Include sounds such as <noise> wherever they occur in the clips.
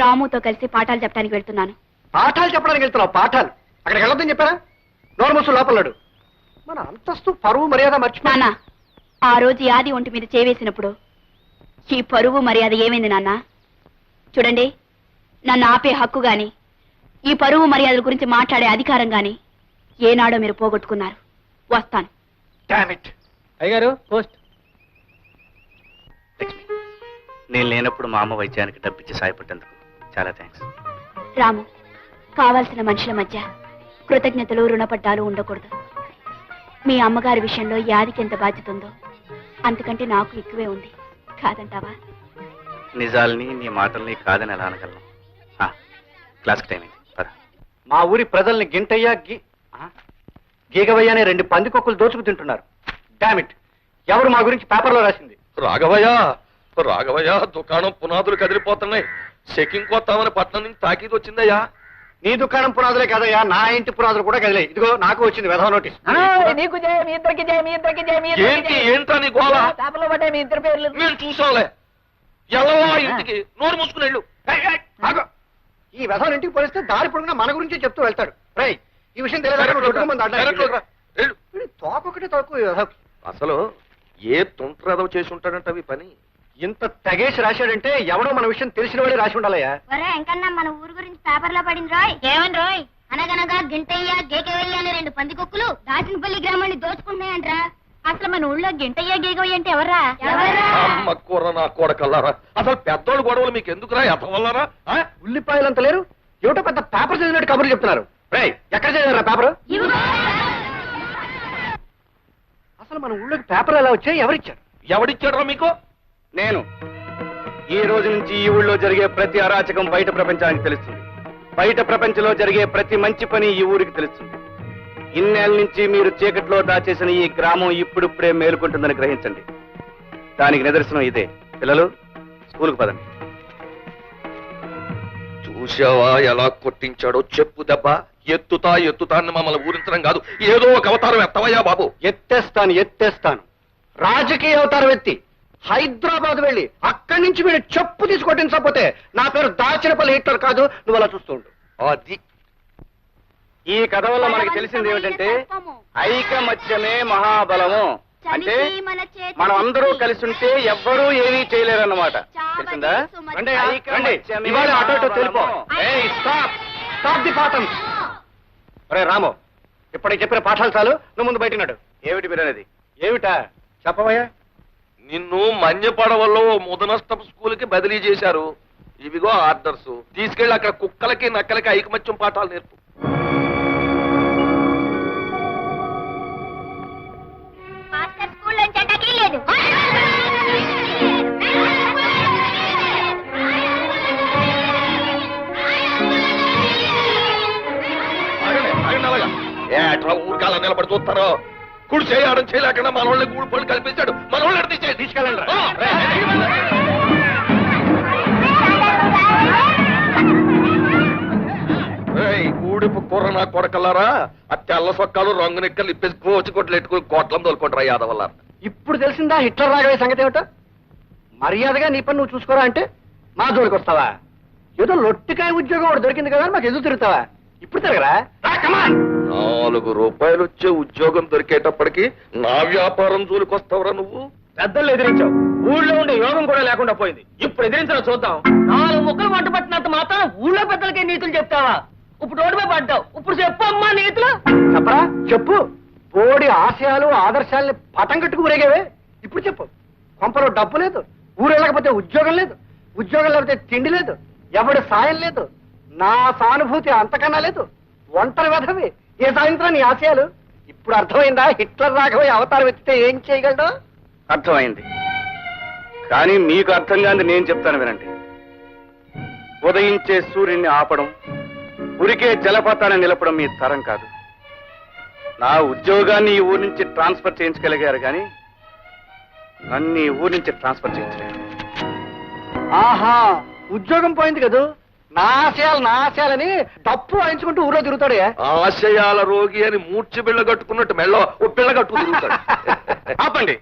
రాముతో కలిసి పాఠాలు చెప్పడానికి వెళ్తున్నాను. పాఠాలు చెప్పడానికి వెళ్తున్నావు? పాఠాలు? అక్కడికి వెళ్ళొద్దని చెప్పారా? నోరు మూసు లోపలడు మన అంతస్తు పరువు మర్యాద మర్చిపోయి నాన్న ఆ రోజు యాది ఒంటి మీద చేవేసినప్పుడు ఈ పరువు మర్యాద ఏమైంది నాన్న? చూడండి నన్ను ఆపే హక్కు గాని ఈ పరువు మర్యాదల గురించి మాట్లాడే అధికారం గాని ఏనాడో మీరు పోగొట్టుకున్నారు. వస్తాను. డామిట్ అయ్యగారు పోస్ట్. లక్ష్మి నేను లేనప్పుడు మా అమ్మ వైద్యానికి డబ్బిచ్చి సాయపడ్డందుకు. చాలా థ్యాంక్స్ రాము కావాల్సిన మనుషుల మధ్య కృతజ్ఞతలు రుణపడ్డాలు ఉండకూడదు. మీ అమ్మగారి విషయంలో యాదికి ఎంత బాధ్యత ఉందో అంతకంటే నాకు ఎక్కువే ఉంది. కాదంటావా? నిజాల్ని నీ మాటల్ని కాదని ఎలా అనగలను? ఆ, క్లాస్కి టైం అయింది పద. మా ఊరి ప్రజల్ని గింటయ్య గి? గీగవయ్య అనే రెండు పందికొక్కులు దోచుకు తింటున్నారు. డామిట్ ఎవరు మా గురించి పేపర్లో రాసింది? రాఘవయ్య రాఘవయ్య దుకాణం పునాదులు కదిలిపోతున్నాయి. చెకింగ్ కొత్తామని పట్నం నుంచి తాకీదు వచ్చిందయ్యా? నీ దుకాణం పునాదులే కాదయ్యా నా ఇంటి పునాదులు కూడా కదిలే. ఇదిగో నాకు వచ్చింది వెధవ నోటీస్. నీకు జయ మీ ఇద్దరికి జయ మీ ఇద్దరికి జయ మీ ఇద్దరికి ఏంటి జయ. ఏంటా నీ గోళ పేపర్లో పడ్డాయి మీ ఇద్దరు పేర్లు. మేము చూసాంలే ఎల్లవా ఇంటికి నోరు మూసుకుని వెళ్ళు. ఏయ్, ఏయ్, ఆగు. ఈ వెధవ ఇంటికి పోలిస్తే దారి పొడుగునా మన గురించి చెప్తూ వెళ్తాడు. రై ఈ విషయం డైరెక్ట్ రా. వెళ్ళు. తెలియదు తక్కువ ఈ వెధవకి. అసలు ఏ తుంట్రదవ చేసి ఉంటాడంట అవి పని? ఇంత తెగేసి రాశాడంటే ఎవడో మన విషయం తెలిసిన వాడే రాసి ఉండాలయ్యా. ఒరే వెంకన్న మన ఊరు గురించి పేపర్లో పడింది రోయ్. ఏమని రోయ్? అనగనగా గింటయ్య గేకవయ్య అనే రెండు పందికొక్కులు దాచినపల్లి గ్రామాన్ని దోచుకుంటున్నాయంట్రా. అసలు మన ఊళ్ళో గింటయ్య గేకవయ్య అంటే ఎవర్రా? ఎవర్రా? అమ్మ కూర నా కొడకల్లారా? అసలు పెద్దోళ్ళు గొడవలు మీకు ఎందుకురా? ఎతవల్లారా ఆ? ఉల్లిపాయలంత లేరు? ఏమిటో పెద్ద పేపర్ చదివినట్టు కబుర్లు చెప్తున్నారు. ఎక్కడ చదివారా పేపర్? అసలు మన ఊళ్ళోకి పేపర్ ఎలా వచ్చాయి? ఎవరిచ్చారు? ఎవడిచ్చాడురా మీకు? నేను. ఈ రోజు నుంచి ఈ ఊళ్ళో జరిగే ప్రతి అరాచకం బయట ప్రపంచానికి తెలుస్తుంది. బయట ప్రపంచంలో జరిగే ప్రతి మంచి పని ఈ ఊరికి తెలుస్తుంది. ఇన్నేళ్ళ నుంచి మీరు చీకట్లో దాచేసిన ఈ గ్రామం ఇప్పుడిప్పుడే మేలుకుంటుందని గ్రహించండి. దానికి నిదర్శనం ఇదే. పిల్లలు స్కూల్కి పదండి. చూసావా ఎలా కొట్టించాడో చెప్పు దెబ్బ. ఎత్తుతా ఎత్తుతా అని మమ్మల్ని ఊరించడం కాదు. ఏదో ఒక అవతారం ఎత్తవయ్యా బాబు. ఎత్తేస్తాను ఎత్తేస్తాను. రాజకీయ అవతారం ఎత్తి. హైదరాబాద్ వెళ్ళి అక్కడి నుంచి వీడు చెప్పు తీసుకొట్టించకపోతే నా పేరు దాచినపల్లి హిట్లర్ కాదు నువ్వు అలా చూస్తూ ఉండు. అది. ఈ కథ వల్ల మనకి తెలిసింది ఏమిటంటే ఐకమత్యమే మహాబలము. అంటే మనం అందరూ కలిసి ఉంటే ఎవ్వరూ ఏమీ చేయలేరన్నమాట. తెలిసిందా? రండి రండి ఇవాళ అటు ఇటు తెలిపో. ఏయ్ స్టాప్. స్టాప్ ది పాఠం. రే రాము ఇప్పటికి చెప్పిన పాఠాలు చాలు. నువ్వు ముందు బయటనాడు ఏమిటి మీరు అనేది ఏమిటా? చెప్పవయ్యా నిన్ను మన్యపడవలో ముదనష్టపు స్కూల్కి బదిలీ చేశారు. ఇవిగో ఆర్డర్స్. తీసుకెళ్ళి అక్కడ కుక్కలకి నక్కలకి ఐకమత్యం పాఠాలు నేర్పు. ఏ అట్లా ఊరికాల నిలబడి చూస్తారో కుడి చేయడం చేయలేకుండా మన వాళ్ళని గూడు పళ్ళు కల్పించాడు. మన వాళ్ళని తీసే తీసుకెళ్ళండి గూడిపు కూర నా కొడకల్లారా? ఆ తెల్ల సొక్కాలు రంగు నిక్కలు ఇప్పేసి కోచి కొట్లు ఎట్టుకుని కోట్లం తోలుకుంటారా యాదవల్ల ఇప్పుడు తెలిసిందా హిట్లర్ రాగవే సంగతి ఏమిటో? మర్యాదగా నీ పని నువ్వు చూసుకోరా అంటే మా జోలికి వస్తావా? ఏదో లొట్టికాయ ఉద్యోగం ఒకటి దొరికింది కదా మాకు ఎదురు తిరుగుతావా? ఇప్పుడు తిరగరా. నాలుగు రూపాయలు వచ్చే ఉద్యోగం దొరికేటప్పటికి నా వ్యాపారం జోలికొస్తావురా నువ్వు? పెద్దలు ఎదిరించావు. ఊళ్ళో ఉండే యోగం కూడా లేకుండా పోయింది. ఇప్పుడు ఎదిరించడం చూద్దాం. నాలుగు ముక్కలు వంట పట్టినంత మాత్రం ఊళ్ళో పెద్దలకే నీతులు చెప్తావా? ఇప్పుడు రోడ్డుపై పడ్డావు. ఇప్పుడు చెప్పు అమ్మా నీతులు. చెప్పరా? చెప్పు. బోడి ఆశయాలు ఆదర్శాలని పటం కట్టుకు ఊరేగేవే? ఇప్పుడు చెప్పు. కొంపలో డబ్బు లేదు. ఊరు వెళ్ళకపోతే ఉద్యోగం లేదు. ఉద్యోగం లేకపోతే తిండి లేదు. ఎవడి సాయం లేదు. నా సానుభూతి అంతకన్నా లేదు. ఒంటరి వెధవి. ఏ సాయంత్రం నీ ఆశయాలు? ఇప్పుడు అర్థమైందా? హిట్లర్ రాఘవయ్య అవతారం ఎత్తితే ఏం చేయగలడు? అర్థమైంది. కానీ మీకు అర్థం కాని నేను చెప్తాను వినండి. ఉదయించే సూర్యుడిని ఆపడం ఉరికే జలపాతాన్ని నిలపడం మీ తరం కాదు. నా ఉద్యోగాన్ని ఈ ఊరి నుంచి ట్రాన్స్ఫర్ చేయించగలిగారు కానీ నన్ను ఈ ఊరి నుంచి ట్రాన్స్ఫర్ చేయించలేరు ఆహా ఉద్యోగం పోయింది కదూ? నా ఆశయాలు నా ఆశయాలని తప్పు వాయించుకుంటూ ఊర్లో తిరుగుతాడే ఆశయాల రోగి అని మూర్చి బిళ్ళ కట్టుకున్నట్టు మెళ్ళ ఓ పిల్ల కట్టుకుంటాడు <laughs> ఆపండి.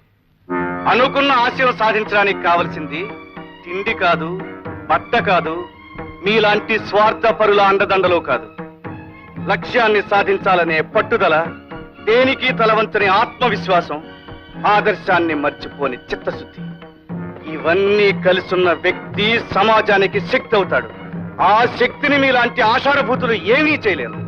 అనుకున్న ఆశయం సాధించడానికి కావలసింది తిండి కాదు బట్ట కాదు మీలాంటి స్వార్థ పరుల అండదండలో కాదు. లక్ష్యాన్ని సాధించాలనే పట్టుదల దేనికి తలవంచని ఆత్మవిశ్వాసం ఆదర్శాన్ని మర్చిపోని చిత్తశుద్ధి. ఇవన్నీ కలిసున్న వ్యక్తి సమాజానికి శక్తి అవుతాడు. ఆ శక్తిని మీలాంటి ఆషాఢభూతులు ఏమీ చేయలేరు.